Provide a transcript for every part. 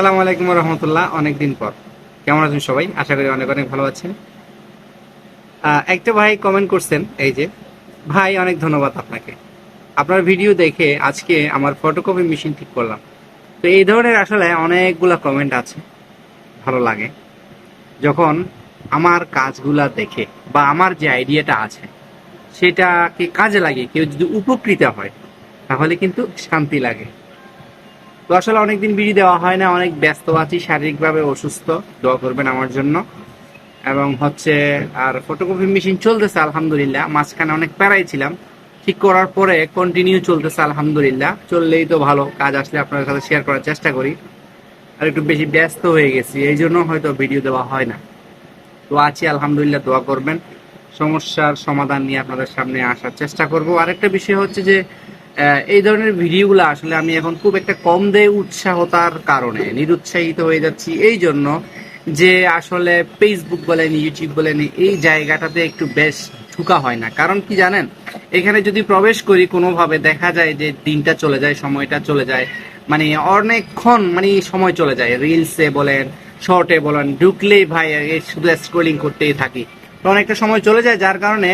সালাম আলাইকুম রহমতুল্লাহ। অনেকদিন পর। কেমন আছেন সবাই? আশা করি অনেক অনেক ভালো আছেন। একটা ভাই কমেন্ট করছেন, এই যে, ভাই, অনেক ধন্যবাদ আপনাকে। আপনার ভিডিও দেখে আজকে আমার ফটোকপি মেশিন ঠিক করলাম। তো এই ধরনের আসলে অনেকগুলা কমেন্ট আছে, ভালো লাগে। যখন আমার কাজগুলা দেখে বা আমার যে আইডিয়াটা আছে, সেটাকে কাজে লাগে কেউ যদি উপকৃত হয়, তাহলে কিন্তু শান্তি লাগে। তো আসলে অনেকদিন বিড়ি দেওয়া হয় না, অনেক ব্যস্ত আছি, শারীরিকভাবে অসুস্থ, দোয়া করবেন আমার জন্য। এবং হচ্ছে, আর ফটোকপি মেশিন চলতেছে, আলহামদুলিল্লাহ। মাঝখানে অনেক প্যারাই ছিলাম। ঠিক করার পরে কন্টিনিউ চলতেছে, আলহামদুলিল্লাহ। চললেই তো ভালো, কাজ আসলে আপনার সাথে শেয়ার করার চেষ্টা করি। আর একটু বেশি ব্যস্ত হয়ে গেছি, এই জন্য হয়তো ভিডিও দেওয়া হয় না। তো আছি, আলহামদুলিল্লাহ, দোয়া করবেন। সমস্যার সমাধান নিয়ে আপনাদের সামনে আসার চেষ্টা করব। আরেকটা বিষয় হচ্ছে যে এই ধরনের ভিডিওগুলো আসলে আমি এখন খুব একটা কম দেয় উৎসাহতার কারণে, নিরুৎসাহিত হয়ে যাচ্ছি এই জন্য যে আসলে ফেসবুক বলেন ইউটিউব বলেন, এই জায়গাটাতে একটু বেশ ঢুকা হয় না। কারণ কি জানেন, এখানে যদি প্রবেশ করি কোনোভাবে দেখা যায় যে দিনটা চলে যায়, সময়টা চলে যায় মানে অনেকক্ষণ মানে সময় চলে যায়। রিলসে বলেন শর্টে বলেন, ঢুকলেই ভাই শুধু স্ক্রোলিং করতেই থাকি। তো অনেকটা সময় চলে যায়, যার কারণে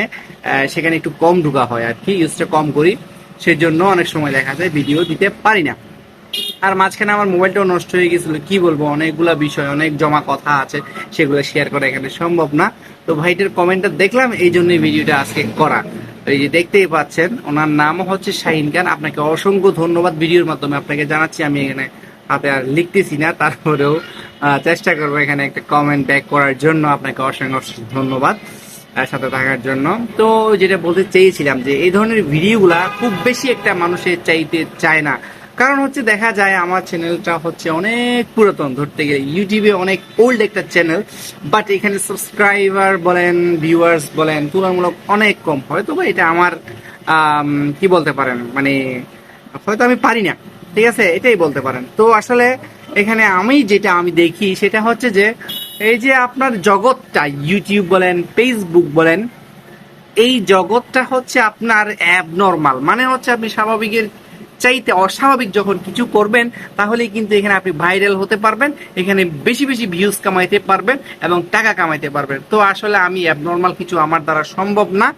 সেখানে একটু কম ঢুকা হয়। আর কি ইউজটা কম করি। সেজন্য অনেক সময় দেখা যায় ভিডিও দিতে পারি না। আর মাঝখানে আমার মোবাইলটাও নষ্ট হয়ে গেছিল, কি বলব? অনেকগুলা বিষয়, অনেক জমা কথা আছে, সেগুলো শেয়ার করা এখানে সম্ভব না। তো ভাইটার কমেন্টটা দেখলাম, এই জন্যই ভিডিওটা আজকে করা। এই যে দেখতেই পাচ্ছেন, ওনার নামও হচ্ছে শাহিন খান। আপনাকে অসংখ্য ধন্যবাদ ভিডিওর মাধ্যমে। আপনাকে জানাচ্ছি, আমি এখানে হাতে আর লিখতেছি না, তারপরেও চেষ্টা করব এখানে একটা কমেন্ট ব্যাক করার জন্য। আপনাকে অসংখ্য ধন্যবাদ। সাথে থাকার জন্য। তো যেটা বলতে চেয়েছিলাম যে এই ধরনের ভিডিওগুলা খুব বেশি একটা মানুষের চাইতে চায় না। কারণ হচ্ছে দেখা যায় আমার চ্যানেলটা হচ্ছে অনেক পুরাতন। ধরতে গেলে ইউটিউবে অনেক ওল্ড একটা চ্যানেল বাট এখানে সাবস্ক্রাইবার বলেন ভিউয়ার্স বলেন তুলনামূলক অনেক কম। হয়তো বা এটা আমার আম, কি বলতে পারেন মানে হয়তো আমি পারি না। ঠিক আছে? এটাই বলতে পারেন। তো আসলে এখানে আমি যেটা আমি দেখি সেটা হচ্ছে যে এই যে আপনার জগৎটা ইউটিউব বলেন ফেসবুক বলেন, এই জগৎটা হচ্ছে আপনার অ্যাবনর্মাল মানে হচ্ছে আপনি স্বাভাবিকের চাইতে অস্বাভাবিক যখন কিছু করবেন, তাহলেই কিন্তু এখানে আপনি ভাইরাল হতে পারবেন, এখানে বেশি বেশি ভিউজ কামাইতে পারবেন এবং টাকা কামাইতে পারবেন। তো আসলে আমি অ্যাবনর্মাল কিছু আমার দ্বারা সম্ভব না।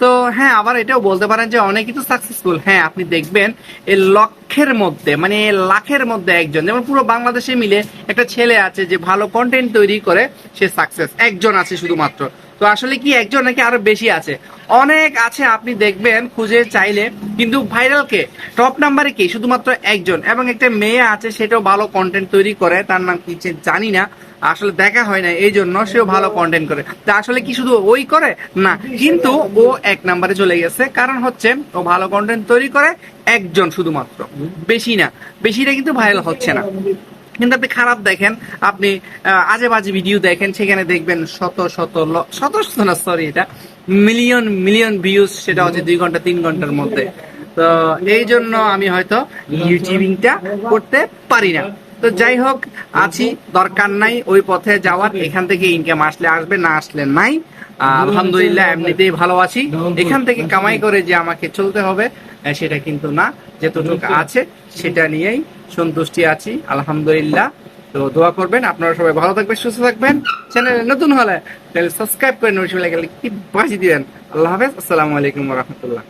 তো হ্যাঁ আবার এটাও বলতে পারেন যে অনেকেই তো সাকসেসফুল হ্যাঁ আপনি দেখবেন এই লক্ষের মধ্যে মানে লাখের মধ্যে একজন, যেমন পুরো বাংলাদেশে মিলে একটা ছেলে আছে যে ভালো কন্টেন্ট তৈরি করে, সে সাকসেস একজন আছে শুধুমাত্র। তো আসলে কি একজন নাকি আরও বেশি আছে? অনেক আছে আপনি দেখবেন, খুঁজে চাইলে, কিন্তু ভাইরাল কে? টপ নাম্বারে কি? শুধুমাত্র একজন এবং একটা মেয়ে আছে, সেটাও ভালো কন্টেন্ট তৈরি করে, তার নাম কি জানি না, আসলে দেখা হয় না এই জন্য সেও ভালো কন্টেন্ট করে। তা আসলে কি শুধু ওই করে? না, কিন্তু ও এক নাম্বারে চলে গেছে, কারণ হচ্ছে ও ভালো কন্টেন্ট তৈরি করে একজন শুধুমাত্র। বেশি না, বেশিটা কিন্তু ভাইরাল হচ্ছে না। কিন্তু আপনি খারাপ দেখেন, আপনি আজে বাজে ভিডিও দেখেন, সেখানে দেখবেন শত শত শত শত না সরি এটা মিলিয়ন মিলিয়ন ভিউজ সেটা হচ্ছে দুই ঘণ্টা, তিন ঘণ্টার মধ্যে। তো এই জন্য আমি হয়তো ইউটিউবিংটা করতে পারি না। তো যাই হোক, আছি, দরকার নাই ওই পথে যাওয়ার, এখান থেকে ইনকাম আসলে আসবে, না আসলে নাই। আলহামদুলিল্লাহ, এমনিতেই ভালো আছি। এখান থেকে কামাই করে যে আমাকে চলতে হবে সেটা কিন্তু না, যেতটুকু আছে, সেটা নিয়েই সন্তুষ্টি আছি, আলহামদুলিল্লাহ। তো দোয়া করবেন, আপনারা সবাই ভালো থাকবেন, সুস্থ থাকবেন। চ্যানেলে নতুন হলে তাহলে সাবস্ক্রাইব করে নোটিফিকেশন কি বাজি দিবেন। আল্লাহ হাফেজ, আসসালামু আলাইকুম রহমতুল্লাহ।